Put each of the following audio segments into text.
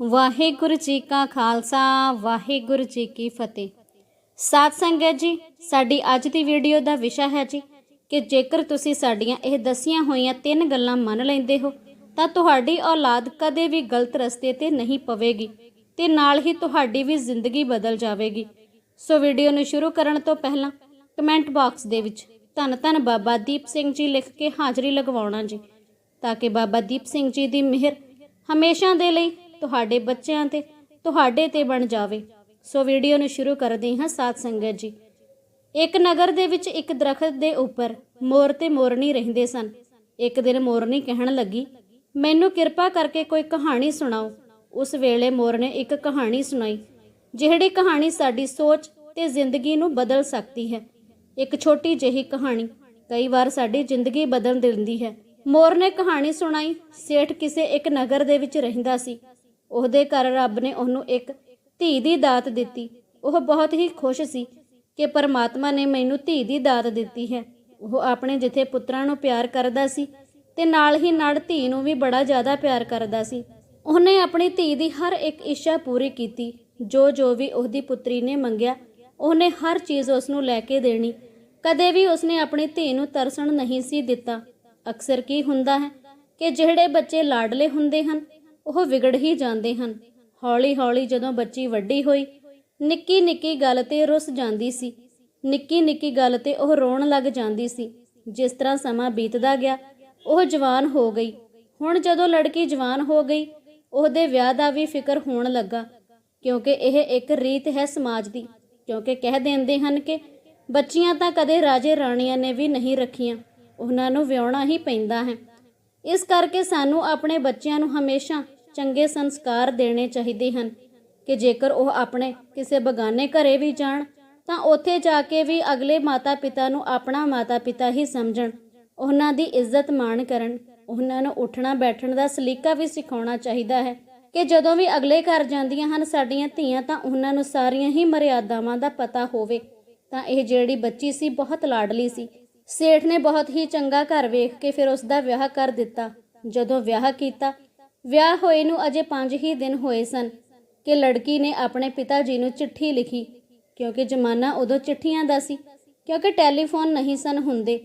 ਵਾਹਿਗੁਰੂ ਜੀ ਕਾ ਖਾਲਸਾ, ਵਾਹਿਗੁਰੂ ਜੀ ਕੀ ਫਤਿਹ। ਸਾਧ ਸੰਗਤ ਜੀ, ਸਾਡੀ ਅੱਜ ਦੀ ਵੀਡੀਓ ਦਾ ਵਿਸ਼ਾ ਹੈ ਜੀ ਕਿ ਜੇਕਰ ਤੁਸੀਂ ਸਾਡੀਆਂ ਇਹ ਦਸੀਆਂ ਹੋਈਆਂ ਤਿੰਨ ਗੱਲਾਂ ਮੰਨ ਲੈਂਦੇ ਹੋ, ਤਾਂ ਤੁਹਾਡੀ ਔਲਾਦ ਕਦੇ ਵੀ ਗਲਤ ਰਸਤੇ ਤੇ ਨਹੀਂ ਪਵੇਗੀ ਤੇ ਨਾਲ ਹੀ ਤੁਹਾਡੀ ਵੀ ਜ਼ਿੰਦਗੀ ਬਦਲ ਜਾਵੇਗੀ। ਸੋ ਵੀਡੀਓ ਨੂੰ ਸ਼ੁਰੂ ਕਰਨ ਤੋਂ ਪਹਿਲਾਂ ਕਮੈਂਟ ਬਾਕਸ ਦੇ ਵਿੱਚ ਧੰਨ ਧੰਨ ਬਾਬਾ ਦੀਪ ਸਿੰਘ ਜੀ ਲਿਖ ਕੇ ਹਾਜ਼ਰੀ ਲਗਵਾਉਣਾ ਜੀ, ਤਾਂ ਕਿ ਬਾਬਾ ਦੀਪ ਸਿੰਘ ਜੀ ਦੀ ਮਿਹਰ ਹਮੇਸ਼ਾ ਦੇ ਲਈ ਤੁਹਾਡੇ ਬੱਚਿਆਂ ਤੇ, ਤੁਹਾਡੇ ਤੇ ਬਣ ਜਾਵੇ। ਸੋ ਵੀਡੀਓ ਨੂੰ ਸ਼ੁਰੂ ਕਰਦੇ ਹਾਂ ਸਾਧ ਸੰਗਤ ਜੀ। ਇੱਕ ਨਗਰ ਦੇ ਵਿੱਚ ਇੱਕ ਦਰਖਤ ਦੇ ਉੱਪਰ ਮੋਰ ਤੇ ਮੋਰਨੀ ਰਹਿੰਦੇ ਸਨ। ਇੱਕ ਦਿਨ ਮੋਰਨੀ ਕਹਿਣ ਲੱਗੀ, ਮੈਨੂੰ ਕਿਰਪਾ ਕਰਕੇ ਕੋਈ ਕਹਾਣੀ ਸੁਣਾਓ। ਉਸ ਵੇਲੇ ਮੋਰ ਨੇ ਇੱਕ ਕਹਾਣੀ ਸੁਣਾਈ, ਜਿਹੜੀ ਕਹਾਣੀ ਸਾਡੀ ਸੋਚ ਤੇ ਜ਼ਿੰਦਗੀ ਨੂੰ ਬਦਲ ਸਕਦੀ ਹੈ। ਇੱਕ ਛੋਟੀ ਜਿਹੀ ਕਹਾਣੀ, ਕਈ ਵਾਰ ਸਾਡੀ ਜ਼ਿੰਦਗੀ ਬਦਲ ਦਿੰਦੀ ਹੈ। ਮੋਰ ਨੇ ਕਹਾਣੀ ਸੁਣਾਈ, ਸੇਠ ਕਿਸੇ ਇੱਕ ਨਗਰ ਦੇ ਵਿੱਚ ਰਹਿੰਦਾ ਸੀ। ਉਹਦੇ ਘਰ ਰੱਬ ਨੇ ਉਹਨੂੰ ਇੱਕ ਧੀ ਦੀ ਦਾਤ ਦਿੱਤੀ। ਉਹ ਬਹੁਤ ਹੀ ਖੁਸ਼ ਸੀ ਕਿ ਪਰਮਾਤਮਾ ਨੇ ਮੈਨੂੰ ਧੀ ਦੀ ਦਾਤ ਦਿੱਤੀ ਹੈ। ਉਹ ਆਪਣੇ ਜਿੱਥੇ ਪੁੱਤਰਾਂ ਨੂੰ ਪਿਆਰ ਕਰਦਾ ਸੀ ਤੇ ਨਾਲ ਹੀ ਨਾਲ ਧੀ ਨੂੰ ਵੀ ਬੜਾ ਜ਼ਿਆਦਾ ਪਿਆਰ ਕਰਦਾ ਸੀ। ਉਹਨੇ ਆਪਣੀ ਧੀ ਦੀ ਹਰ ਇੱਕ ਇੱਛਾ ਪੂਰੀ ਕੀਤੀ। ਜੋ ਜੋ ਵੀ ਉਹਦੀ ਪੁੱਤਰੀ ਨੇ ਮੰਗਿਆ, ਉਹਨੇ ਹਰ ਚੀਜ਼ ਉਸ ਨੂੰ ਲੈ ਕੇ ਦੇਣੀ। ਕਦੇ ਵੀ ਉਸਨੇ ਆਪਣੀ ਧੀ ਨੂੰ ਤਰਸਣ ਨਹੀਂ ਸੀ ਦਿੱਤਾ। ਅਕਸਰ ਕੀ ਹੁੰਦਾ ਹੈ ਕਿ ਜਿਹੜੇ ਬੱਚੇ ਲਾਡਲੇ ਹੁੰਦੇ ਹਨ ਉਹ ਵਿਗੜ ਹੀ ਜਾਂਦੇ ਹਨ। ਹੌਲੀ-ਹੌਲੀ ਜਦੋਂ ਬੱਚੀ ਵੱਡੀ ਹੋਈ ਨਿੱਕੀ ਨਿੱਕੀ ਗੱਲ ਤੇ ਰੁੱਸ ਜਾਂਦੀ ਸੀ। ਨਿੱਕੀ ਨਿੱਕੀ ਗੱਲ ਤੇ ਉਹ ਰੋਣ ਲੱਗ ਜਾਂਦੀ ਸੀ। ਜਿਸ ਤਰ੍ਹਾਂ ਸਮਾਂ ਬੀਤਦਾ ਗਿਆ, ਉਹ ਜਵਾਨ ਹੋ ਗਈ। ਹੁਣ ਜਦੋਂ ਲੜਕੀ ਜਵਾਨ ਹੋ ਗਈ, ਉਹਦੇ ਵਿਆਹ ਦਾ ਵੀ ਫਿਕਰ ਹੋਣ ਲੱਗਾ। ਕਿਉਂਕਿ ਇਹ ਇੱਕ ਰੀਤ ਹੈ ਸਮਾਜ ਦੀ। ਕਿਉਂਕਿ ਕਹਿ ਦਿੰਦੇ ਹਨ ਕਿ ਬੱਚੀਆਂ ਤਾਂ ਕਦੇ ਰਾਜੇ ਰਾਣੀਆਂ ਨੇ ਵੀ ਨਹੀਂ ਰੱਖੀਆਂ। ਉਹਨਾਂ ਨੂੰ ਵਿਆਹਣਾ ਹੀ ਪੈਂਦਾ ਹੈ। ਇਸ ਕਰਕੇ ਸਾਨੂੰ ਆਪਣੇ ਬੱਚਿਆਂ ਨੂੰ ਹਮੇਸ਼ਾ ਚੰਗੇ ਸੰਸਕਾਰ ਦੇਣੇ ਚਾਹੀਦੇ ਹਨ। ਕਿ ਜੇਕਰ ਉਹ ਆਪਣੇ ਕਿਸੇ ਬਗਾਨੇ ਘਰੇ ਵੀ ਜਾਣ, ਤਾਂ ਉੱਥੇ ਜਾ ਕੇ ਵੀ ਅਗਲੇ ਮਾਤਾ-ਪਿਤਾ ਨੂੰ ਆਪਣਾ ਮਾਤਾ-ਪਿਤਾ ਹੀ ਸਮਝਣ। ਉਹਨਾਂ ਦੀ ਇੱਜ਼ਤ ਮਾਣ ਕਰਨ। ਉਹਨਾਂ ਨੂੰ ਉੱਠਣਾ ਬੈਠਣ ਦਾ ਸਲੀਕਾ ਵੀ ਸਿਖਾਉਣਾ ਚਾਹੀਦਾ ਹੈ। ਕਿ ਜਦੋਂ ਵੀ ਅਗਲੇ ਘਰ ਜਾਂਦੀਆਂ ਹਨ, ਸਾਡੀਆਂ ਧੀਆਂ ਤਾਂ ਉਹਨਾਂ ਨੂੰ ਸਾਰੀਆਂ ਹੀ ਮਰਿਆਦਾਵਾਂ ਦਾ ਪਤਾ ਹੋਵੇ। ਤਾਂ ਇਹ ਜਿਹੜੀ ਬੱਚੀ ਸੀ, ਬਹੁਤ ਲਾਡਲੀ ਸੀ। ਸੇਠ ਨੇ ਬਹੁਤ ਹੀ ਚੰਗਾ ਘਰ ਵੇਖ ਕੇ ਫਿਰ ਉਸ ਦਾ ਵਿਆਹ ਕਰ ਦਿੱਤਾ। ਜਦੋਂ ਵਿਆਹ ਕੀਤਾ ਵਿਆਹ ਹੋਏ ਨੂੰ ਅਜੇ 5 ਹੀ ਦਿਨ ਹੋਏ ਸਨ ਕਿ ਲੜਕੀ ਨੇ ਆਪਣੇ ਪਿਤਾ ਜੀ ਨੂੰ ਚਿੱਠੀ ਲਿਖੀ, ਕਿਉਂਕਿ ਜ਼ਮਾਨਾ ਉਦੋਂ ਚਿੱਠੀਆਂ ਦਾ ਸੀ, ਕਿਉਂਕਿ ਟੈਲੀਫੋਨ ਨਹੀਂ ਸਨ ਹੁੰਦੇ।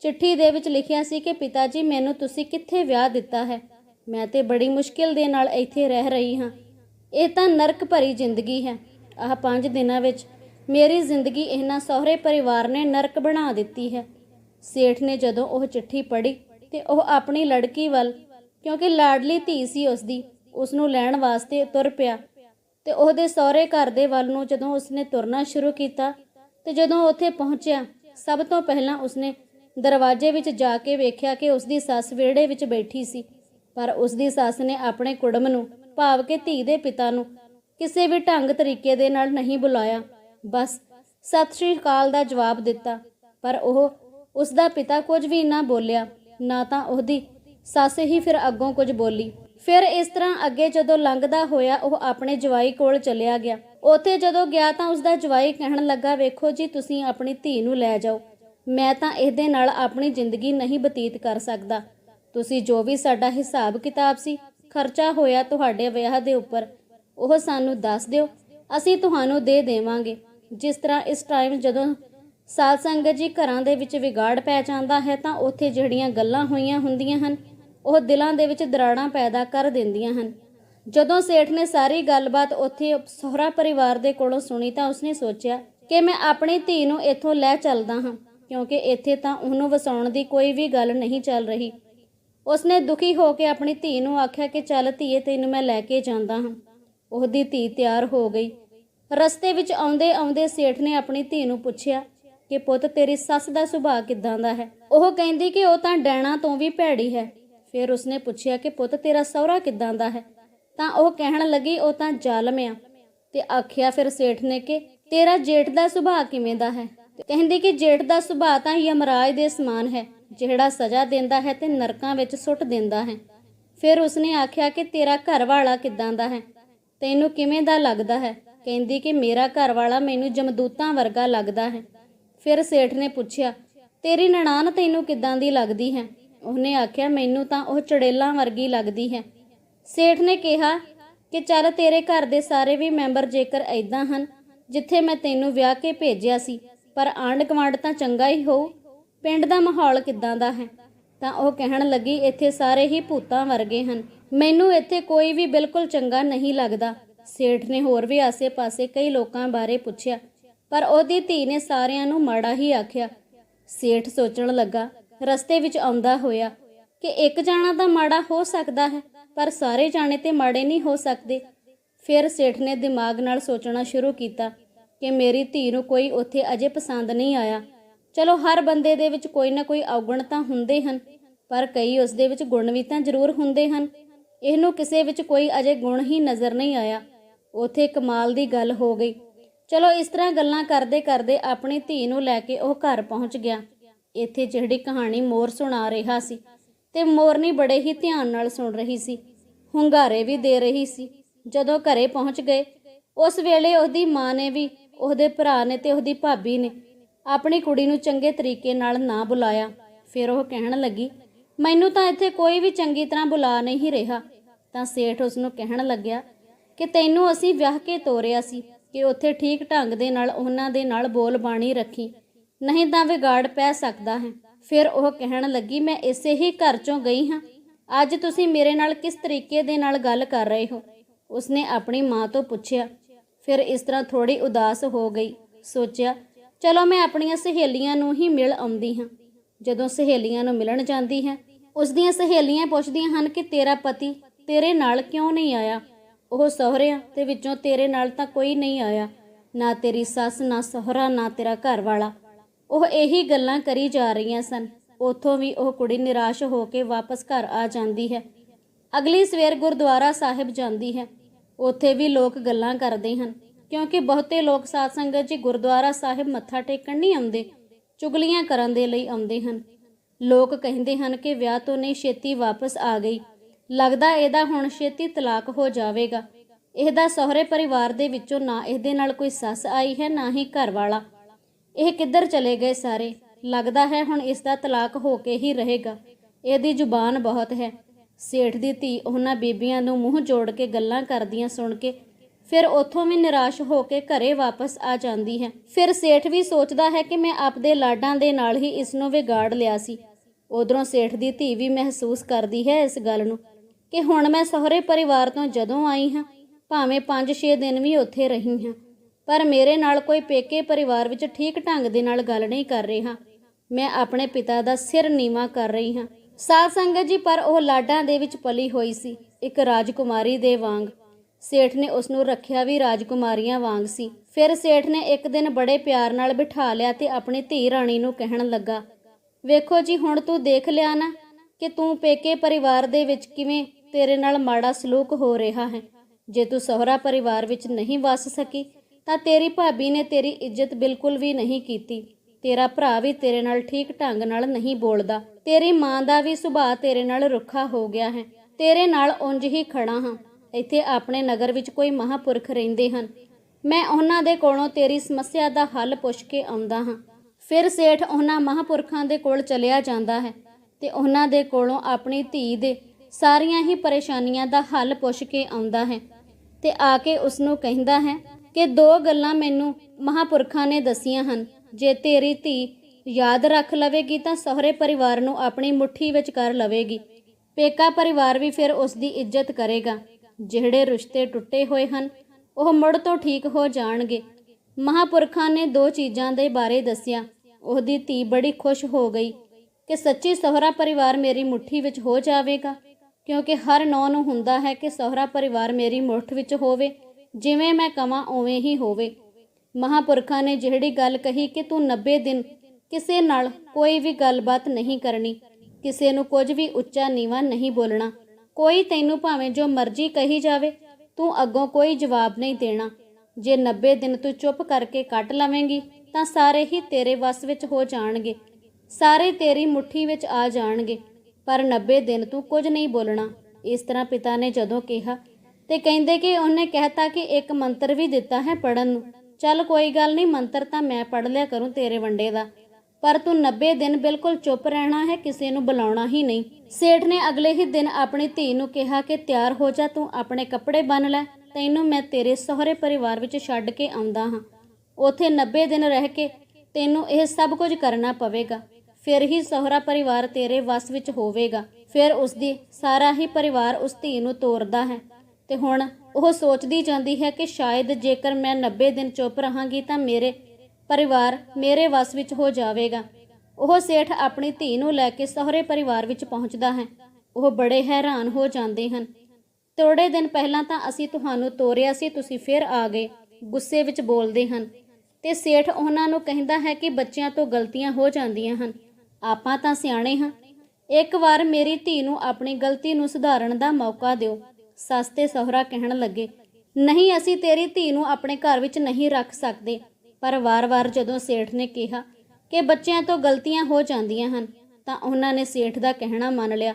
ਚਿੱਠੀ ਦੇ ਵਿੱਚ ਲਿਖਿਆ ਸੀ ਕਿ ਪਿਤਾ ਜੀ, ਮੈਨੂੰ ਤੁਸੀਂ ਕਿੱਥੇ ਵਿਆਹ ਦਿੱਤਾ ਹੈ? ਮੈਂ ਤੇ ਬੜੀ ਮੁਸ਼ਕਿਲ ਦੇ ਨਾਲ ਇੱਥੇ ਰਹਿ ਰਹੀ ਹਾਂ। ਇਹ ਤਾਂ ਨਰਕ ਭਰੀ ਜ਼ਿੰਦਗੀ ਹੈ। ਆਹ 5 ਦਿਨਾਂ ਵਿੱਚ ਮੇਰੀ ਜ਼ਿੰਦਗੀ ਇਹਨਾਂ ਸਹੁਰੇ ਪਰਿਵਾਰ ਨੇ ਨਰਕ ਬਣਾ ਦਿੱਤੀ ਹੈ। ਸੇਠ ਨੇ ਜਦੋਂ ਉਹ ਚਿੱਠੀ ਪੜ੍ਹੀ ਤੇ ਉਹ ਆਪਣੀ ਲੜਕੀ ਵੱਲ ਕਿਉਂਕਿ ਲਾਡਲੀ ਧੀ ਸੀ ਉਸਦੀ ਉਸ ਨੂੰ ਲੈਣ ਵਾਸਤੇ ਤੁਰ ਪਿਆ ਤੇ ਉਹਦੇ ਸਹੁਰੇ ਘਰ ਦੇ ਵੱਲ ਨੂੰ ਜਦੋਂ ਉਸਨੇ ਤੁਰਨਾ ਸ਼ੁਰੂ ਕੀਤਾ ਤੇ ਜਦੋਂ ਉੱਥੇ ਪਹੁੰਚਿਆ, ਸਭ ਤੋਂ ਪਹਿਲਾਂ ਉਸਨੇ ਦਰਵਾਜ਼ੇ ਵਿੱਚ ਜਾ ਕੇ ਵੇਖਿਆ ਕਿ ਉਸਦੀ ਸੱਸ ਵਿਹੜੇ ਵਿੱਚ ਬੈਠੀ ਸੀ, ਪਰ ਉਸਦੀ ਸੱਸ ਨੇ ਆਪਣੇ ਕੁੜਮ ਨੂੰ, ਭਾਵ ਕਿ ਧੀ ਦੇ ਪਿਤਾ ਨੂੰ, ਕਿਸੇ ਵੀ ਢੰਗ ਤਰੀਕੇ ਦੇ ਨਾਲ ਨਹੀਂ ਬੁਲਾਇਆ। ਬਸ ਸਤਿ ਸ਼੍ਰੀ ਅਕਾਲ ਦਾ ਜਵਾਬ ਦਿੱਤਾ, ਪਰ ਉਹ ਉਸ ਦਾ ਪਿਤਾ ਕੁਝ ਵੀ ਨਾ ਬੋਲਿਆ, ਨਾ ਤਾਂ ਉਹਦੀ ਸੱਸ ਹੀ ਫਿਰ ਅੱਗੋਂ ਕੁਝ ਬੋਲੀ। ਫਿਰ ਇਸ ਤਰ੍ਹਾਂ ਅੱਗੇ ਜਦੋਂ ਲੰਘਦਾ ਹੋਇਆ ਉਹ ਆਪਣੇ ਜਵਾਈ ਕੋਲ ਚਲਿਆ ਗਿਆ। ਉੱਥੇ ਜਦੋਂ ਗਿਆ ਤਾਂ ਉਸ ਦਾ ਜਵਾਈ ਕਹਿਣ ਲੱਗਾ, ਵੇਖੋ ਜੀ, ਤੁਸੀਂ ਆਪਣੀ ਧੀ ਨੂੰ ਲੈ ਜਾਓ। ਮੈਂ ਤਾਂ ਇਹਦੇ ਨਾਲ ਆਪਣੀ ਜ਼ਿੰਦਗੀ ਨਹੀਂ ਬਤੀਤ ਕਰ ਸਕਦਾ। ਤੁਸੀਂ ਜੋ ਵੀ ਸਾਡਾ ਹਿਸਾਬ ਕਿਤਾਬ ਸੀ, ਖਰਚਾ ਹੋਇਆ ਤੁਹਾਡੇ ਵਿਆਹ ਦੇ ਉੱਪਰ, ਉਹ ਸਾਨੂੰ ਦੱਸ ਦਿਓ। ਅਸੀਂ ਤੁਹਾਨੂੰ ਦੇ ਦੇਵਾਂਗੇ। ਜਿਸ ਤਰ੍ਹਾਂ ਇਸ ਟਾਈਮ ਜਦੋਂ ਸਾਧ ਸੰਗਤ ਜੀ ਘਰਾਂ ਦੇ ਵਿੱਚ ਵਿਗਾੜ ਪੈ ਜਾਂਦਾ ਹੈ ਤਾਂ ਉੱਥੇ ਜਿਹੜੀਆਂ ਗੱਲਾਂ ਹੋਈਆਂ ਹੁੰਦੀਆਂ ਹਨ ਉਹ ਦਿਲਾਂ ਦੇ ਵਿੱਚ ਦਰਾੜਾਂ ਪੈਦਾ ਕਰ ਦਿੰਦੀਆਂ ਹਨ। ਜਦੋਂ ਸੇਠ ਨੇ ਸਾਰੀ ਗੱਲਬਾਤ ਉੱਥੇ ਸਹੁਰਾ ਪਰਿਵਾਰ ਦੇ ਕੋਲੋਂ ਸੁਣੀ ਤਾਂ ਉਸਨੇ ਸੋਚਿਆ, ਕਿ ਮੈਂ ਆਪਣੀ ਧੀ ਨੂੰ ਇੱਥੋਂ ਲੈ ਚੱਲਦਾ ਹਾਂ, ਕਿਉਂਕਿ ਇੱਥੇ ਤਾਂ ਉਹਨੂੰ ਵਸਾਉਣ ਦੀ ਕੋਈ ਵੀ ਗੱਲ ਨਹੀਂ ਚੱਲ ਰਹੀ। ਉਸਨੇ ਦੁਖੀ ਹੋ ਕੇ ਆਪਣੀ ਧੀ ਨੂੰ ਆਖਿਆ ਕਿ ਚੱਲ ਧੀਏ, ਤੈਨੂੰ ਮੈਂ ਲੈ ਕੇ ਜਾਂਦਾ ਹਾਂ। ਉਹਦੀ ਧੀ ਤਿਆਰ ਹੋ ਗਈ। ਰਸਤੇ ਵਿੱਚ ਆਉਂਦੇ ਆਉਂਦੇ ਸੇਠ ਨੇ ਆਪਣੀ ਧੀ ਨੂੰ ਪੁੱਛਿਆ ਕਿ, ਪੁੱਤ, ਤੇਰੀ ਸੱਸ ਦਾ ਸੁਭਾਅ ਕਿਦਾਂ ਦਾ ਹੈ? ਉਹ ਕਹਿੰਦੀ ਕਿ ਉਹ ਤਾਂ ਡੈਣਾ ਤੋਂ ਵੀ ਭੈੜੀ ਹੈ। ਫਿਰ ਉਸਨੇ ਪੁੱਛਿਆ ਕਿ ਪੁੱਤ ਤੇਰਾ ਸਹੁਰਾ ਕਿੱਦਾਂ ਦਾ ਹੈ? ਤਾਂ ਉਹ ਕਹਿਣ ਲੱਗੀ, ਉਹ ਤਾਂ ਜ਼ਾਲਮ ਆ। ਤੇ ਆਖਿਆ ਫਿਰ ਸੇਠ ਨੇ ਕਿ, ਤੇਰਾ ਜੇਠ ਦਾ ਸੁਭਾਅ ਕਿਵੇਂ ਦਾ ਹੈ? ਤੇ ਕਹਿੰਦੀ ਕਿ, ਜੇਠ ਦਾ ਸੁਭਾਅ ਤਾਂ ਯਮਰਾਜ ਦੇ ਸਮਾਨ ਹੈ, ਜਿਹੜਾ ਸਜ਼ਾ ਦਿੰਦਾ ਹੈ ਤੇ ਨਰਕਾਂ ਵਿੱਚ ਸੁੱਟ ਦਿੰਦਾ ਹੈ। ਫਿਰ ਉਸਨੇ ਆਖਿਆ ਕਿ, ਤੇਰਾ ਘਰ ਵਾਲਾ ਕਿਦਾਂ ਦਾ ਹੈ? ਤੈਨੂੰ ਕਿਵੇਂ ਦਾ ਲੱਗਦਾ ਹੈ? ਕਹਿੰਦੀ ਕਿ, ਮੇਰਾ ਘਰ ਵਾਲਾ ਮੈਨੂੰ ਜਮਦੂਤਾਂ ਵਰਗਾ ਲੱਗਦਾ ਹੈ। ਫਿਰ ਸੇਠ ਨੇ ਪੁੱਛਿਆ, ਤੇਰੀ ਨਣਾਨ ਤੈਨੂੰ ਕਿਦਾਂ ਦੀ ਲੱਗਦੀ ਹੈ? ਉਹਨੇ ਆਖਿਆ, ਮੈਨੂੰ ਤਾਂ ਉਹ ਚੜੇਲਾਂ ਵਰਗੀ ਲੱਗਦੀ ਹੈ। ਸੇਠ ਨੇ ਕਿਹਾ ਕਿ, ਚੱਲ ਤੇਰੇ ਘਰ ਦੇ ਸਾਰੇ ਵੀ ਮੈਂਬਰ ਜੇਕਰ ਐਦਾਂ ਹਨ, ਜਿੱਥੇ ਮੈਂ ਤੈਨੂੰ ਵਿਆਹ ਕੇ ਭੇਜਿਆ ਸੀ, ਪਰ ਆਂਢ ਗੁਆਂਢ ਤਾਂ ਚੰਗਾ ਹੀ ਹੋਊ, ਪਿੰਡ ਦਾ ਮਾਹੌਲ ਕਿਦਾਂ ਦਾ ਹੈ? ਤਾਂ ਉਹ ਕਹਿਣ ਲੱਗੀ, ਇੱਥੇ ਸਾਰੇ ਹੀ ਭੂਤਾਂ ਵਰਗੇ ਹਨ। ਮੈਨੂੰ ਇੱਥੇ ਕੋਈ ਵੀ ਬਿਲਕੁਲ ਚੰਗਾ ਨਹੀਂ ਲੱਗਦਾ। ਸੇਠ ਨੇ ਹੋਰ ਵੀ ਆਸੇ-ਪਾਸੇ ਕਈ ਲੋਕਾਂ ਬਾਰੇ ਪੁੱਛਿਆ, ਪਰ ਉਹਦੀ ਧੀ ਨੇ ਸਾਰਿਆਂ ਨੂੰ ਮਾੜਾ ਹੀ ਆਖਿਆ। ਸੇਠ ਸੋਚਣ ਲੱਗਾ ਰਸਤੇ ਵਿੱਚ ਆਉਂਦਾ ਹੋਇਆ ਕਿ ਇੱਕ ਜਾਣਾ ਤਾਂ ਮਾੜਾ ਹੋ ਸਕਦਾ ਹੈ, ਪਰ ਸਾਰੇ ਜਾਣੇ ਤੇ ਮਾੜੇ ਨਹੀਂ ਹੋ ਸਕਦੇ। ਫਿਰ ਸੇਠ ਨੇ ਦਿਮਾਗ ਨਾਲ ਸੋਚਣਾ ਸ਼ੁਰੂ ਕੀਤਾ ਕਿ ਮੇਰੀ ਧੀ ਨੂੰ ਕੋਈ ਉੱਥੇ ਅਜੇ ਪਸੰਦ ਨਹੀਂ ਆਇਆ। ਚਲੋ, ਹਰ ਬੰਦੇ ਦੇ ਵਿੱਚ ਕੋਈ ਨਾ ਕੋਈ ਔਗਣ ਤਾਂ ਹੁੰਦੇ ਹਨ, ਪਰ ਕਈ ਉਸ ਦੇ ਵਿੱਚ ਗੁਣ ਵੀ ਤਾਂ ਜ਼ਰੂਰ ਹੁੰਦੇ ਹਨ। ਇਹਨੂੰ ਕਿਸੇ ਵਿੱਚ ਕੋਈ ਅਜੇ ਗੁਣ ਹੀ ਨਜ਼ਰ ਨਹੀਂ ਆਇਆ। ਉਥੇ ਕਮਾਲ ਦੀ ਗੱਲ ਹੋ ਗਈ। ਚਲੋ, ਇਸ ਤਰ੍ਹਾਂ ਗੱਲਾਂ ਕਰਦੇ ਕਰਦੇ ਆਪਣੀ ਧੀ ਨੂੰ ਲੈ ਕੇ ਉਹ ਘਰ ਪਹੁੰਚ ਗਿਆ। ਇੱਥੇ ਜਿਹੜੀ ਕਹਾਣੀ ਮੋਰ ਸੁਣਾ ਰਿਹਾ ਸੀ ਤੇ ਮੋਰਨੀ ਬੜੇ ਹੀ ਧਿਆਨ ਨਾਲ ਸੁਣ ਰਹੀ ਸੀ, ਹੁੰਗਾਰੇ ਵੀ ਦੇ ਰਹੀ ਸੀ। ਜਦੋਂ ਘਰੇ ਪਹੁੰਚ ਗਏ, ਉਸ ਵੇਲੇ ਉਹਦੀ ਮਾਂ ਨੇ ਵੀ, ਉਹਦੇ ਭਰਾ ਨੇ ਤੇ ਉਹਦੀ ਭਾਬੀ ਨੇ ਆਪਣੀ ਕੁੜੀ ਨੂੰ ਚੰਗੇ ਤਰੀਕੇ ਨਾਲ ਨਾ ਬੁਲਾਇਆ। ਫਿਰ ਉਹ ਕਹਿਣ ਲੱਗੀ, ਮੈਨੂੰ ਤਾਂ ਇੱਥੇ ਕੋਈ ਵੀ ਚੰਗੀ ਤਰ੍ਹਾਂ ਬੁਲਾ ਨਹੀਂ ਰਿਹਾ। ਤਾਂ ਸੇਠ ਉਸ ਨੂੰ ਕਹਿਣ ਲੱਗਿਆ ਕਿ ਤੈਨੂੰ ਅਸੀਂ ਵਿਆਹ ਕੇ ਤੋਰਿਆ ਸੀ ਕਿ ਉੱਥੇ ਠੀਕ ਢੰਗ ਦੇ ਨਾਲ ਉਹਨਾਂ ਦੇ ਨਾਲ ਬੋਲ ਬਾਣੀ ਰੱਖੀ। ਨਹੀਂ ਤਾਂ ਵਿਗਾੜ ਪੈ ਸਕਦਾ ਹੈ। ਫਿਰ ਉਹ ਕਹਿਣ ਲੱਗੀ, ਮੈਂ ਇਸੇ ਹੀ ਘਰ ਚੋਂ ਗਈ ਹਾਂ। ਅੱਜ ਤੁਸੀਂ ਮੇਰੇ ਨਾਲ ਕਿਸ ਤਰੀਕੇ ਦੇ ਨਾਲ ਗੱਲ ਕਰ ਰਹੇ ਹੋ? ਉਸਨੇ ਆਪਣੀ ਮਾਂ ਤੋਂ ਪੁੱਛਿਆ। ਫਿਰ ਇਸ ਤਰ੍ਹਾਂ ਥੋੜੀ ਉਦਾਸ ਹੋ ਗਈ। ਸੋਚਿਆ, ਚਲੋ ਮੈਂ ਆਪਣੀਆਂ ਸਹੇਲੀਆਂ ਨੂੰ ਹੀ ਮਿਲ ਆਉਂਦੀ ਹਾਂ। ਜਦੋਂ ਸਹੇਲੀਆਂ ਨੂੰ ਮਿਲਣ ਜਾਂਦੀ ਹੈ ਉਸ ਦੀਆਂ ਸਹੇਲੀਆਂ ਪੁੱਛਦੀਆਂ ਹਨ ਕਿ ਤੇਰਾ ਪਤੀ ਤੇਰੇ ਨਾਲ ਕਿਉਂ ਨਹੀਂ ਆਇਆ? ਉਹ ਸਹੁਰਿਆਂ ਤੇ ਵਿੱਚੋਂ ਤੇਰੇ ਨਾਲ ਤਾਂ ਕੋਈ ਨਹੀਂ ਆਇਆ। ਨਾ ਤੇਰੀ ਸੱਸ, ਨਾ ਸਹੁਰਾ, ਨਾ ਤੇਰਾ ਘਰ ਵਾਲਾ ਉਹ ਇਹੀ ਗੱਲਾਂ ਕਰੀ ਜਾ ਰਹੀਆਂ ਸਨ। ਉਥੋਂ ਵੀ ਉਹ ਕੁੜੀ ਨਿਰਾਸ਼ ਹੋ ਕੇ ਵਾਪਸ ਘਰ ਆ ਜਾਂਦੀ ਹੈ। ਅਗਲੀ ਸਵੇਰ ਗੁਰਦੁਆਰਾ ਸਾਹਿਬ ਜਾਂਦੀ ਹੈ। ਉੱਥੇ ਵੀ ਲੋਕ ਗੱਲਾਂ ਕਰਦੇ ਹਨ, ਕਿਉਂਕਿ ਬਹੁਤੇ ਲੋਕ ਸਾਧ ਸੰਗਤ ਜੀ ਗੁਰਦੁਆਰਾ ਸਾਹਿਬ ਮੱਥਾ ਟੇਕਣ ਨਹੀਂ ਆਉਂਦੇ, ਚੁਗਲੀਆਂ ਕਰਨ ਦੇ ਲਈ ਆਉਂਦੇ ਹਨ। ਲੋਕ ਕਹਿੰਦੇ ਹਨ ਕਿ ਵਿਆਹ ਤੋਂ ਨਹੀਂ ਛੇਤੀ ਵਾਪਸ ਆ ਗਈ। ਲੱਗਦਾ ਇਹਦਾ ਹੁਣ ਛੇਤੀ ਤਲਾਕ ਹੋ ਜਾਵੇਗਾ। ਇਹਦਾ ਸਹੁਰੇ ਪਰਿਵਾਰ ਦੇ ਵਿੱਚੋਂ ਨਾ ਇਹਦੇ ਨਾਲ ਕੋਈ ਸੱਸ ਆਈ ਹੈ, ਨਾ ਹੀ ਘਰ ਵਾਲਾ ਇਹ ਕਿੱਧਰ ਚਲੇ ਗਏ ਸਾਰੇ? ਲੱਗਦਾ ਹੈ ਹੁਣ ਇਸ ਦਾ ਤਲਾਕ ਹੋ ਕੇ ਹੀ ਰਹੇਗਾ। ਇਹਦੀ ਜ਼ੁਬਾਨ ਬਹੁਤ ਹੈ। ਸੇਠ ਦੀ ਧੀ ਉਹਨਾਂ ਬੀਬੀਆਂ ਨੂੰ ਮੂੰਹ ਜੋੜ ਕੇ ਗੱਲਾਂ ਕਰਦੀਆਂ ਸੁਣ ਕੇ ਫਿਰ ਉੱਥੋਂ ਵੀ ਨਿਰਾਸ਼ ਹੋ ਕੇ ਘਰੇ ਵਾਪਸ ਆ ਜਾਂਦੀ ਹੈ। ਫਿਰ ਸੇਠ ਵੀ ਸੋਚਦਾ ਹੈ ਕਿ ਮੈਂ ਆਪਦੇ ਲਾਡਾਂ ਦੇ ਨਾਲ ਹੀ ਇਸ ਨੂੰ ਵਿਗਾੜ ਲਿਆ ਸੀ। ਉਧਰੋਂ ਸੇਠ ਦੀ ਧੀ ਵੀ ਮਹਿਸੂਸ ਕਰਦੀ ਹੈ ਇਸ ਗੱਲ ਨੂੰ ਕਿ ਹੁਣ ਮੈਂ ਸਹੁਰੇ ਪਰਿਵਾਰ ਤੋਂ ਜਦੋਂ ਆਈ ਹਾਂ, ਭਾਵੇਂ 5-6 ਦਿਨ ਵੀ ਉੱਥੇ ਰਹੀ ਹਾਂ। ਪਰ ਮੇਰੇ ਨਾਲ ਕੋਈ ਪੇਕੇ ਪਰਿਵਾਰ ਵਿੱਚ ਠੀਕ ਢੰਗ ਦੇ ਨਾਲ ਗੱਲ ਨਹੀਂ ਕਰ ਰਿਹਾ ਮੈਂ ਆਪਣੇ ਪਿਤਾ ਦਾ ਸਿਰ ਨੀਵਾ ਕਰ ਰਹੀ ਹਾਂ। ਸਾਧ ਸੰਗਤ ਜੀ, ਪਰ ਉਹ ਲਾਡਾਂ ਦੇ ਵਿੱਚ ਪਲੀ ਹੋਈ ਸੀ, ਇੱਕ ਰਾਜਕੁਮਾਰੀ ਦੇ ਵਾਂਗ। ਸੇਠ ਨੇ ਉਸ ਨੂੰ ਰੱਖਿਆ ਵੀ ਰਾਜਕੁਮਾਰੀਆਂ ਵਾਂਗ ਸੀ। ਫਿਰ ਸੇਠ ਨੇ ਇੱਕ ਦਿਨ ਬੜੇ ਪਿਆਰ ਨਾਲ ਬਿਠਾ ਲਿਆ ਤੇ ਆਪਣੀ ਧੀ ਰਾਣੀ ਨੂੰ ਕਹਿਣ ਲੱਗਾ, ਵੇਖੋ ਜੀ, ਹੁਣ ਤੂੰ ਦੇਖ ਲਿਆ ਨਾ ਕਿ ਤੂੰ ਪੇਕੇ ਪਰਿਵਾਰ ਦੇ ਵਿੱਚ ਕਿਵੇਂ ਤੇਰੇ ਨਾਲ ਮਾੜਾ ਸਲੂਕ ਹੋ ਰਿਹਾ ਹੈ। ਜੇ ਤੂੰ ਸਹੁਰਾ ਪਰਿਵਾਰ ਵਿੱਚ ਨਹੀਂ ਵਸ ਸਕੀ ਤਾਂ ਤੇਰੀ ਭਾਬੀ ਨੇ ਤੇਰੀ ਇੱਜ਼ਤ ਬਿਲਕੁਲ ਵੀ ਨਹੀਂ ਕੀਤੀ। ਤੇਰਾ ਭਰਾ ਵੀ ਤੇਰੇ ਨਾਲ ਠੀਕ ਢੰਗ ਨਾਲ ਨਹੀਂ ਬੋਲਦਾ। ਤੇਰੀ ਮਾਂ ਦਾ ਵੀ ਸੁਭਾਅ ਤੇਰੇ ਨਾਲ ਰੁੱਖਾ ਹੋ ਗਿਆ ਹੈ। ਤੇਰੇ ਨਾਲ ਉਂਝ ਹੀ ਖੜਾ ਹਾਂ। ਇੱਥੇ ਆਪਣੇ ਨਗਰ ਵਿੱਚ ਕੋਈ ਮਹਾਪੁਰਖ ਰਹਿੰਦੇ ਹਨ। ਮੈਂ ਉਹਨਾਂ ਦੇ ਕੋਲੋਂ ਤੇਰੀ ਸਮੱਸਿਆ ਦਾ ਹੱਲ ਪੁੱਛ ਕੇ ਆਉਂਦਾ ਹਾਂ। ਫਿਰ ਸੇਠ ਉਹਨਾਂ ਮਹਾਪੁਰਖਾਂ ਦੇ ਕੋਲ ਚਲਿਆ ਜਾਂਦਾ ਹੈ ਤੇ ਉਹਨਾਂ ਦੇ ਕੋਲੋਂ ਆਪਣੀ ਧੀ ਦੇ ਸਾਰੀਆਂ ਹੀ ਪਰੇਸ਼ਾਨੀਆਂ ਦਾ ਹੱਲ ਪੁੱਛ ਕੇ ਆਉਂਦਾ ਹੈ ਤੇ ਆ ਕੇ ਉਸ ਨੂੰ ਕਹਿੰਦਾ ਹੈ ਕਿ ਦੋ ਗੱਲਾਂ ਮੈਨੂੰ ਮਹਾਪੁਰਖਾਂ ਨੇ ਦਸੀਆਂ ਹਨ। ਜੇ ਤੇਰੀ ਧੀ ਯਾਦ ਰੱਖ ਲਵੇਗੀ ਤਾਂ ਸਹੁਰੇ ਪਰਿਵਾਰ ਨੂੰ ਆਪਣੀ ਮੁਠੀ ਵਿੱਚ ਕਰ ਲਵੇਗੀ। ਪੇਕਾ ਪਰਿਵਾਰ ਵੀ ਫਿਰ ਉਸ ਦੀ ਇੱਜ਼ਤ ਕਰੇਗਾ। ਜਿਹੜੇ ਰਿਸ਼ਤੇ ਟੁੱਟੇ ਹੋਏ ਹਨ, ਉਹ ਮੁੜ ਤੋਂ ਠੀਕ ਹੋ ਜਾਣਗੇ। ਮਹਾਪੁਰਖਾਂ ਨੇ ਦੋ ਚੀਜ਼ਾਂ ਦੇ ਬਾਰੇ ਦੱਸਿਆ। ਉਹਦੀ ਧੀ ਬੜੀ ਖੁਸ਼ ਹੋ ਗਈ ਕਿ ਸੱਚੀ ਸਹੁਰਾ ਪਰਿਵਾਰ ਮੇਰੀ ਮੁਠੀ ਵਿੱਚ ਹੋ ਜਾਵੇਗਾ, ਕਿਉਂਕਿ ਹਰ ਨੌ ਨੂੰ ਹੁੰਦਾ ਹੈ ਕਿ ਸਹੁਰਾ ਪਰਿਵਾਰ ਮੇਰੀ ਮੁੱਠ ਵਿੱਚ ਹੋਵੇ। ਜਿਵੇਂ ਮੈਂ ਕਵਾਂ ਉਵੇਂ ਹੀ ਹੋਵੇ। ਮਹਾਪੁਰਖਾਂ ਨੇ ਜਿਹੜੀ ਗੱਲ ਕਹੀ ਕਿ ਤੂੰ 90 ਦਿਨ ਕਿਸੇ ਨਾਲ ਕੋਈ ਵੀ ਗੱਲਬਾਤ ਨਹੀਂ ਕਰਨੀ, ਕਿਸੇ ਨੂੰ ਕੁਝ ਵੀ ਉੱਚਾ ਨੀਵਾ ਨਹੀਂ ਬੋਲਣਾ, ਕੋਈ ਤੈਨੂੰ ਭਾਵੇਂ ਜੋ ਮਰਜ਼ੀ ਕਹੀ ਜਾਵੇ, ਤੂੰ ਅੱਗੋਂ ਕੋਈ ਜਵਾਬ ਨਹੀਂ ਦੇਣਾ। ਜੇ 90 ਦਿਨ ਤੂੰ ਚੁੱਪ ਕਰਕੇ ਕੱਟ ਲਵੇਂਗੀ, ਤਾਂ ਸਾਰੇ ਹੀ ਤੇਰੇ ਵੱਸ ਵਿੱਚ ਹੋ ਜਾਣਗੇ, ਸਾਰੇ ਤੇਰੀ ਮੁਠੀ ਵਿੱਚ ਆ ਜਾਣਗੇ, ਪਰ 90 ਦਿਨ ਤੂੰ ਕੁਝ ਨਹੀਂ ਬੋਲਣਾ। ਇਸ ਤਰ੍ਹਾਂ ਪਿਤਾ ਨੇ ਜਦੋਂ ਕਿਹਾ ਤੇ ਕਹਿੰਦੇ ਕਿ ਉਹਨੇ ਕਹਿਤਾ ਕਿ ਇੱਕ ਮੰਤਰ ਵੀ ਦਿੱਤਾ ਹੈ ਪੜਨ ਨੂੰ। ਚੱਲ ਕੋਈ ਗੱਲ ਨਹੀਂ, ਮੰਤਰ ਤਾਂ ਮੈਂ ਪੜ ਲਿਆ ਕਰੂੰ ਤੇਰੇ ਵੰਡੇ ਦਾ। ਪਰ ਤੂੰ 90 ਦਿਨ ਬਿਲਕੁਲ ਚੁੱਪ ਰਹਿਣਾ ਹੈ, ਕਿਸੇ ਨੂੰ ਬੁਲਾਉਣਾ ਹੀ ਨਹੀਂ। ਸੇਠ ਨੇ ਅਗਲੇ ਹੀ ਦਿਨ ਆਪਣੀ ਧੀ ਨੂੰ ਕਿਹਾ ਕਿ ਤਿਆਰ ਹੋ ਜਾ, ਤੂੰ ਆਪਣੇ ਕੱਪੜੇ ਬੰਨ ਲੈ। ਤੈਨੂੰ ਮੈਂ ਤੇਰੇ ਸਹੁਰੇ ਪਰਿਵਾਰ ਵਿੱਚ ਛੱਡ ਕੇ ਆਉਂਦਾ ਹਾਂ। ਉਥੇ 90 ਦਿਨ ਰਹਿ ਕੇ ਤੈਨੂੰ ਇਹ ਸਭ ਕੁਝ ਕਰਨਾ ਪਵੇਗਾ। ਫਿਰ ਹੀ ਸਹੁਰਾ ਪਰਿਵਾਰ ਤੇਰੇ ਵਸ ਵਿੱਚ ਹੋਵੇਗਾ। ਫਿਰ ਉਸਦੀ ਸਾਰਾ ਹੀ ਪਰਿਵਾਰ ਉਸ ਧੀ ਨੂੰ ਤੋਰਦਾ ਹੈ। ਤੇ ਹੁਣ ਉਹ ਸੋਚਦੀ ਜਾਂਦੀ ਹੈ ਕਿ ਸ਼ਾਇਦ ਜੇਕਰ ਮੈਂ 90 ਦਿਨ ਚੁੱਪ ਰਹਾਂਗੀ ਤਾਂ ਮੇਰੇ ਪਰਿਵਾਰ ਮੇਰੇ ਵਸ ਵਿੱਚ ਹੋ ਜਾਵੇਗਾ। ਉਹ ਸੇਠ ਆਪਣੀ ਧੀ ਨੂੰ ਲੈ ਕੇ ਸਹੁਰੇ ਪਰਿਵਾਰ ਵਿੱਚ ਪਹੁੰਚਦਾ ਹੈ। ਉਹ ਬੜੇ ਹੈਰਾਨ ਹੋ ਜਾਂਦੇ ਹਨ। ਥੋੜੇ ਦਿਨ ਪਹਿਲਾਂ ਤਾਂ ਅਸੀਂ ਤੁਹਾਨੂੰ ਤੋਰਿਆ ਸੀ, ਤੁਸੀਂ ਫਿਰ ਆ ਗਏ, ਗੁੱਸੇ ਵਿੱਚ ਬੋਲਦੇ ਹਨ। ਤੇ ਸੇਠ ਉਹਨਾਂ ਨੂੰ ਕਹਿੰਦਾ ਹੈ ਕਿ ਬੱਚਿਆਂ ਤੋਂ ਗਲਤੀਆਂ ਹੋ ਜਾਂਦੀਆਂ ਹਨ। ਆਪਾਂ ਤਾਂ ਸਿਆਣੇ ਹਾਂ। ਇੱਕ ਵਾਰ ਮੇਰੀ ਧੀ ਨੂੰ ਆਪਣੀ ਗਲਤੀ ਨੂੰ ਸੁਧਾਰਨ ਦਾ ਮੌਕਾ ਦਿਓ। ਸੱਸ ਤੇ ਸਹੁਰਾ ਕਹਿਣ ਲੱਗੇ, ਨਹੀਂ, ਅਸੀਂ ਤੇਰੀ ਧੀ ਨੂੰ ਆਪਣੇ ਘਰ ਵਿੱਚ ਨਹੀਂ ਰੱਖ ਸਕਦੇ। ਪਰ ਵਾਰ-ਵਾਰ ਜਦੋਂ ਸੇਠ ਨੇ ਕਿਹਾ ਕਿ ਬੱਚਿਆਂ ਤੋਂ ਗਲਤੀਆਂ ਹੋ ਜਾਂਦੀਆਂ ਹਨ, ਤਾਂ ਉਹਨਾਂ ਨੇ ਸੇਠ ਦਾ ਕਹਿਣਾ ਮੰਨ ਲਿਆ,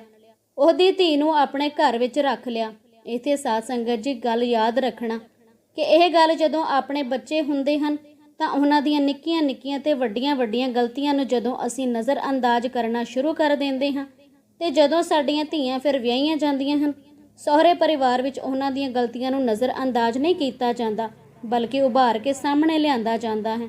ਉਹਦੀ ਧੀ ਨੂੰ ਆਪਣੇ ਘਰ ਵਿੱਚ ਰੱਖ ਲਿਆ। ਇਥੇ ਸਾਧ ਸੰਗਤ ਜੀ ਗੱਲ ਯਾਦ ਰੱਖਣਾ ਕਿ ਇਹ ਗੱਲ ਜਦੋਂ ਆਪਣੇ ਬੱਚੇ ਹੁੰਦੇ ਹਨ, ਤਾਂ ਉਹਨਾਂ ਦੀਆਂ ਨਿੱਕੀਆਂ-ਨਿੱਕੀਆਂ ਤੇ ਵੱਡੀਆਂ-ਵੱਡੀਆਂ ਗਲਤੀਆਂ ਨੂੰ ਜਦੋਂ ਅਸੀਂ ਨਜ਼ਰ ਅੰਦਾਜ਼ ਕਰਨਾ ਸ਼ੁਰੂ ਕਰ ਦਿੰਦੇ ਹਾਂ, ਤੇ ਜਦੋਂ ਸਾਡੀਆਂ ਧੀਆਂ ਫਿਰ ਵਿਆਹੀਆਂ ਜਾਂਦੀਆਂ ਹਨ ਸਹੁਰੇ ਪਰਿਵਾਰ ਵਿੱਚ ਉਹਨਾਂ ਦੀਆਂ ਗਲਤੀਆਂ ਨੂੰ ਨਜ਼ਰ ਅੰਦਾਜ਼ ਨਹੀਂ ਕੀਤਾ ਜਾਂਦਾ, ਬਲਕਿ ਉਭਾਰ ਕੇ ਸਾਹਮਣੇ ਲਿਆਂਦਾ ਜਾਂਦਾ ਹੈ।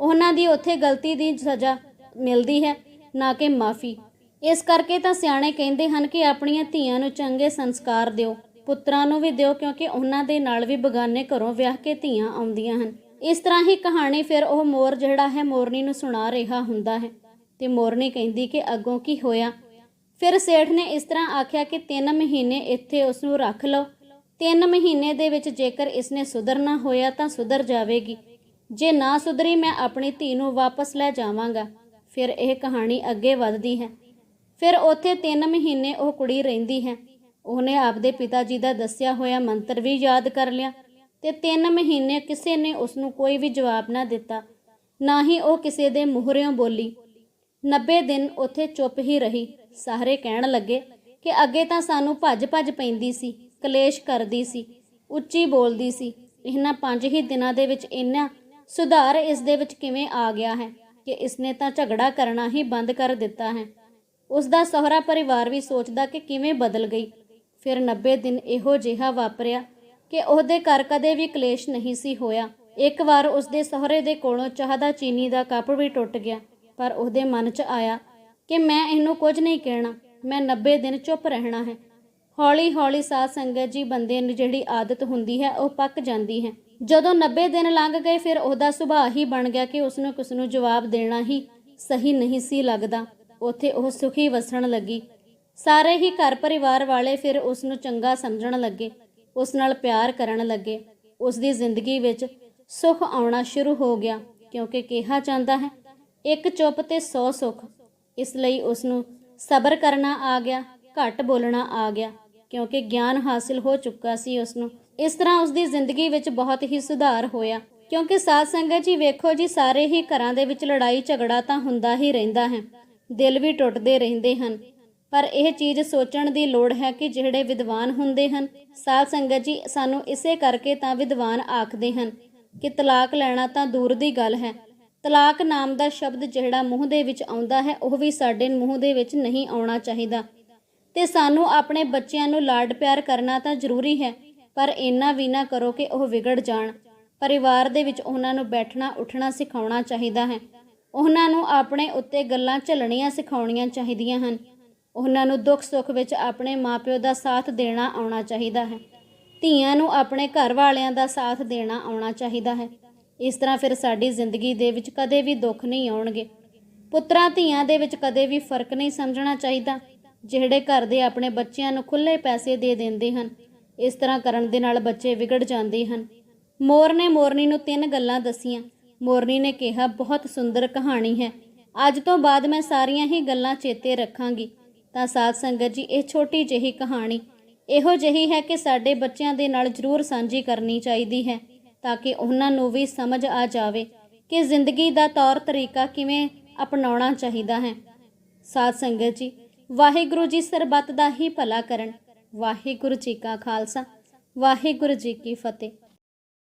ਉਹਨਾਂ ਦੀ ਉੱਥੇ ਗਲਤੀ ਦੀ ਸਜ਼ਾ ਮਿਲਦੀ ਹੈ, ਨਾ ਕਿ ਮਾਫੀ। ਇਸ ਕਰਕੇ ਤਾਂ ਸਿਆਣੇ ਕਹਿੰਦੇ ਹਨ ਕਿ ਆਪਣੀਆਂ ਧੀਆਂ ਨੂੰ ਚੰਗੇ ਸੰਸਕਾਰ ਦਿਓ, ਪੁੱਤਰਾਂ ਨੂੰ ਵੀ ਦਿਓ, ਕਿਉਂਕਿ ਉਹਨਾਂ ਦੇ ਨਾਲ ਵੀ ਬਗਾਨੇ ਘਰੋਂ ਵਿਆਹ ਕੇ ਧੀਆਂ ਆਉਂਦੀਆਂ ਹਨ। ਇਸ ਤਰ੍ਹਾਂ ਹੀ ਕਹਾਣੀ ਫਿਰ ਉਹ ਮੋਰ ਜਿਹੜਾ ਹੈ ਮੋਰਨੀ ਨੂੰ ਸੁਣਾ ਰਿਹਾ ਹੁੰਦਾ ਹੈ ਤੇ ਮੋਰਨੀ ਕਹਿੰਦੀ ਕਿ ਅੱਗੋਂ ਕੀ ਹੋਇਆ ਫਿਰ ਸੇਠ ਨੇ ਇਸ ਤਰ੍ਹਾਂ ਆਖਿਆ ਕਿ 3 ਮਹੀਨੇ ਇੱਥੇ ਉਸ ਨੂੰ ਰੱਖ ਲਓ। 3 ਮਹੀਨੇ ਦੇ ਵਿੱਚ ਜੇਕਰ ਇਸਨੇ ਸੁਧਰਨਾ ਹੋਇਆ ਤਾਂ ਸੁਧਰ ਜਾਵੇਗੀ। ਜੇ ਨਾ ਸੁਧਰੀ, ਮੈਂ ਆਪਣੀ ਧੀ ਨੂੰ ਵਾਪਸ ਲੈ ਜਾਵਾਂਗਾ। ਫਿਰ ਇਹ ਕਹਾਣੀ ਅੱਗੇ ਵੱਧਦੀ ਹੈ। ਫਿਰ ਉੱਥੇ 3 ਮਹੀਨੇ ਉਹ ਕੁੜੀ ਰਹਿੰਦੀ ਹੈ। ਉਹਨੇ ਆਪਦੇ ਪਿਤਾ ਜੀ ਦਾ ਦੱਸਿਆ ਹੋਇਆ ਮੰਤਰ ਵੀ ਯਾਦ ਕਰ ਲਿਆ ਤੇ 3 ਮਹੀਨੇ ਕਿਸੇ ਨੇ ਉਸ ਨੂੰ ਕੋਈ ਵੀ ਜਵਾਬ ਨਾ ਦਿੱਤਾ। ਨਾ ਹੀ ਉਹ ਕਿਸੇ ਦੇ ਮੂਹਰਿਓਂ ਬੋਲੀ। 90 ਦਿਨ ਉੱਥੇ ਚੁੱਪ ਹੀ ਰਹੀ। ਸਾਰੇ ਕਹਿਣ ਲੱਗੇ ਕਿ ਅੱਗੇ ਤਾਂ ਸਾਨੂੰ ਭੱਜ-ਭੱਜ ਪੈਂਦੀ ਸੀ, ਕਲੇਸ਼ ਕਰਦੀ ਸੀ, ਉੱਚੀ ਬੋਲਦੀ ਸੀ। ਇਹਨਾਂ ਪੰਜ ਹੀ ਦਿਨਾਂ ਦੇ ਵਿੱਚ ਇੰਨਾ ਸੁਧਾਰ ਇਸ ਦੇ ਵਿੱਚ ਕਿਵੇਂ ਆ ਗਿਆ ਹੈ ਕਿ ਇਸਨੇ ਤਾਂ ਝਗੜਾ ਕਰਨਾ ਹੀ ਬੰਦ ਕਰ ਦਿੱਤਾ ਹੈ। ਉਸ ਦਾ ਸਹੁਰਾ ਪਰਿਵਾਰ ਵੀ ਸੋਚਦਾ ਕਿ ਕਿਵੇਂ ਬਦਲ ਗਈ। ਫਿਰ 90 ਦਿਨ ਇਹੋ ਜਿਹਾ ਵਾਪਰਿਆ ਕਿ ਉਹਦੇ ਘਰ ਕਦੇ ਵੀ ਕਲੇਸ਼ ਨਹੀਂ ਸੀ ਹੋਇਆ। ਇੱਕ ਵਾਰ ਉਸਦੇ ਸਹੁਰੇ ਦੇ ਕੋਲੋਂ ਚਾਹ ਦਾ ਚੀਨੀ ਦਾ ਕੱਪ ਵੀ ਟੁੱਟ ਗਿਆ, ਪਰ ਉਹਦੇ ਮਨ 'ਚ ਆਇਆ ਕਿ ਮੈਂ ਇਹਨੂੰ ਕੁਝ ਨਹੀਂ ਕਹਿਣਾ। ਮੈਂ 90 ਦਿਨ ਚੁੱਪ ਰਹਿਣਾ ਹੈ। ਹੌਲੀ ਹੌਲੀ ਸਾਧ ਸੰਗਤ ਜੀ ਬੰਦੇ ਨੂੰ ਜਿਹੜੀ ਆਦਤ ਹੁੰਦੀ ਹੈ, ਉਹ ਪੱਕ ਜਾਂਦੀ ਹੈ। ਜਦੋਂ 90 ਦਿਨ ਲੰਘ ਗਏ, ਫਿਰ ਉਹਦਾ ਸੁਭਾਅ ਹੀ ਬਣ ਗਿਆ ਕਿ ਉਸਨੂੰ ਕਿਸ ਨੂੰ ਜਵਾਬ ਦੇਣਾ ਹੀ ਸਹੀ ਨਹੀਂ ਸੀ ਲੱਗਦਾ। ਉੱਥੇ ਉਹ ਸੁਖੀ ਵਸਣ ਲੱਗੀ। ਸਾਰੇ ਹੀ ਘਰ ਪਰਿਵਾਰ ਵਾਲੇ ਫਿਰ ਉਸ ਨੂੰ ਚੰਗਾ ਸਮਝਣ ਲੱਗੇ। ਉਸ ਨਾਲ ਪਿਆਰ ਕਰਨ ਲੱਗੇ। ਉਸ ਦੀ ਜ਼ਿੰਦਗੀ ਵਿੱਚ ਸੁੱਖ ਆਉਣਾ ਸ਼ੁਰੂ ਹੋ ਗਿਆ, ਕਿਉਂਕਿ ਕਿਹਾ ਜਾਂਦਾ ਹੈ, ਇੱਕ ਚੁੱਪ ਤੇ 100 ਸੁੱਖ। ਇਸ ਲਈ ਉਸ ਨੂੰ ਸਬਰ ਕਰਨਾ ਆ ਗਿਆ, ਘੱਟ ਬੋਲਣਾ ਆ ਗਿਆ, ਕਿਉਂਕਿ ਗਿਆਨ ਹਾਸਿਲ ਹੋ ਚੁੱਕਾ ਸੀ ਉਸ ਨੂੰ ਇਸ ਤਰ੍ਹਾਂ ਉਸ ਦੀ ਜ਼ਿੰਦਗੀ ਵਿੱਚ ਬਹੁਤ ਹੀ ਸੁਧਾਰ ਹੋਇਆ, ਕਿਉਂਕਿ ਸਾਧ ਸੰਗਤ ਜੀ ਵੇਖੋ ਜੀ, ਸਾਰੇ ਹੀ ਘਰਾਂ ਦੇ ਵਿੱਚ ਲੜਾਈ ਝਗੜਾ ਤਾਂ ਹੁੰਦਾ ਹੀ ਰਹਿੰਦਾ ਹੈ, ਦਿਲ ਵੀ ਟੁੱਟਦੇ ਰਹਿੰਦੇ ਹਨ। ਪਰ ਇਹ ਚੀਜ਼ ਸੋਚਣ ਦੀ ਲੋੜ ਹੈ ਕਿ ਜਿਹੜੇ ਵਿਦਵਾਨ ਹੁੰਦੇ ਹਨ, ਸਾਧ ਸੰਗਤ ਜੀ ਸਾਨੂੰ ਇਸੇ ਕਰਕੇ ਤਾਂ ਵਿਦਵਾਨ ਆਖਦੇ ਹਨ ਕਿ ਤਲਾਕ ਲੈਣਾ ਤਾਂ ਦੂਰ ਦੀ ਗੱਲ ਹੈ ਤਲਾਕ ਨਾਮ ਦਾ ਸ਼ਬਦ ਜਿਹੜਾ ਮੂੰਹ ਦੇ ਵਿੱਚ ਆਉਂਦਾ ਹੈ, ਉਹ ਵੀ ਸਾਡੇ ਮੂੰਹ ਦੇ ਵਿੱਚ ਨਹੀਂ ਆਉਣਾ ਚਾਹੀਦਾ। ਤੇ ਸਾਨੂੰ ਆਪਣੇ ਬੱਚਿਆਂ ਨੂੰ ਲਾਡ ਪਿਆਰ ਕਰਨਾ ਤਾਂ ਜ਼ਰੂਰੀ ਹੈ, ਪਰ ਇੰਨਾ ਵੀ ਨਾ ਕਰੋ ਕਿ ਉਹ ਵਿਗੜ ਜਾਣ। ਪਰਿਵਾਰ ਦੇ ਵਿੱਚ ਉਹਨਾਂ ਨੂੰ ਬੈਠਣਾ, ਉੱਠਣਾ ਸਿਖਾਉਣਾ ਚਾਹੀਦਾ ਹੈ। ਉਹਨਾਂ ਨੂੰ ਆਪਣੇ ਉੱਤੇ ਗੱਲਾਂ ਝੱਲਣੀਆਂ ਸਿਖਾਉਣੀਆਂ ਚਾਹੀਦੀਆਂ ਹਨ। ਉਹਨਾਂ ਨੂੰ ਦੁੱਖ ਸੁੱਖ ਵਿੱਚ ਆਪਣੇ ਮਾਪਿਓ ਦਾ ਸਾਥ ਦੇਣਾ ਆਉਣਾ ਚਾਹੀਦਾ ਹੈ। ਧੀਆਂ ਨੂੰ ਆਪਣੇ ਘਰ ਵਾਲਿਆਂ ਦਾ ਸਾਥ ਦੇਣਾ ਆਉਣਾ ਚਾਹੀਦਾ ਹੈ। ਇਸ ਤਰ੍ਹਾਂ ਫਿਰ ਸਾਡੀ ਜ਼ਿੰਦਗੀ ਦੇ ਵਿੱਚ ਕਦੇ ਵੀ ਦੁੱਖ ਨਹੀਂ ਆਉਣਗੇ। ਪੁੱਤਰਾਂ ਧੀਆਂ ਦੇ ਵਿੱਚ ਕਦੇ ਵੀ ਫ਼ਰਕ ਨਹੀਂ ਸਮਝਣਾ ਚਾਹੀਦਾ। ਜਿਹੜੇ ਘਰ ਦੇ ਆਪਣੇ ਬੱਚਿਆਂ ਨੂੰ ਖੁੱਲੇ ਪੈਸੇ ਦੇ ਦਿੰਦੇ ਹਨ, ਇਸ ਤਰ੍ਹਾਂ ਕਰਨ ਦੇ ਨਾਲ ਬੱਚੇ ਵਿਗੜ ਜਾਂਦੇ ਹਨ। ਮੋਰ ਨੇ ਮੋਰਨੀ ਨੂੰ ਤਿੰਨ ਗੱਲਾਂ ਦਸੀਆਂ। ਮੋਰਨੀ ਨੇ ਕਿਹਾ, ਬਹੁਤ ਸੁੰਦਰ ਕਹਾਣੀ ਹੈ। ਅੱਜ ਤੋਂ ਬਾਅਦ ਮੈਂ ਸਾਰੀਆਂ ਹੀ ਗੱਲਾਂ ਚੇਤੇ ਰੱਖਾਂਗੀ ਤਾਂ ਸਾਧ ਸੰਗਤ ਜੀ, ਇਹ ਛੋਟੀ ਜਿਹੀ ਕਹਾਣੀ। ਇਹੋ ਜਿਹੀ ਹੈ ਕਿ ਸਾਡੇ ਬੱਚਿਆਂ ਦੇ ਨਾਲ ਜ਼ਰੂਰ ਸਾਂਝੀ ਕਰਨੀ ਚਾਹੀਦੀ ਹੈ। ਤਾਂ ਕਿ ਉਹਨਾਂ ਨੂੰ ਵੀ ਸਮਝ ਆ ਜਾਵੇ ਕਿ ਜ਼ਿੰਦਗੀ ਦਾ ਤੌਰ ਤਰੀਕਾ ਕਿਵੇਂ ਅਪਣਾਉਣਾ ਚਾਹੀਦਾ ਹੈ। ਸਾਧ ਸੰਗਤ ਜੀ, ਵਾਹਿਗੁਰੂ ਜੀ ਸਰਬੱਤ ਦਾ ਹੀ ਭਲਾ ਕਰਨ। ਵਾਹਿਗੁਰੂ ਜੀ ਕਾ ਖਾਲਸਾ, ਵਾਹਿਗੁਰੂ ਜੀ ਕੀ ਫਤਿਹ।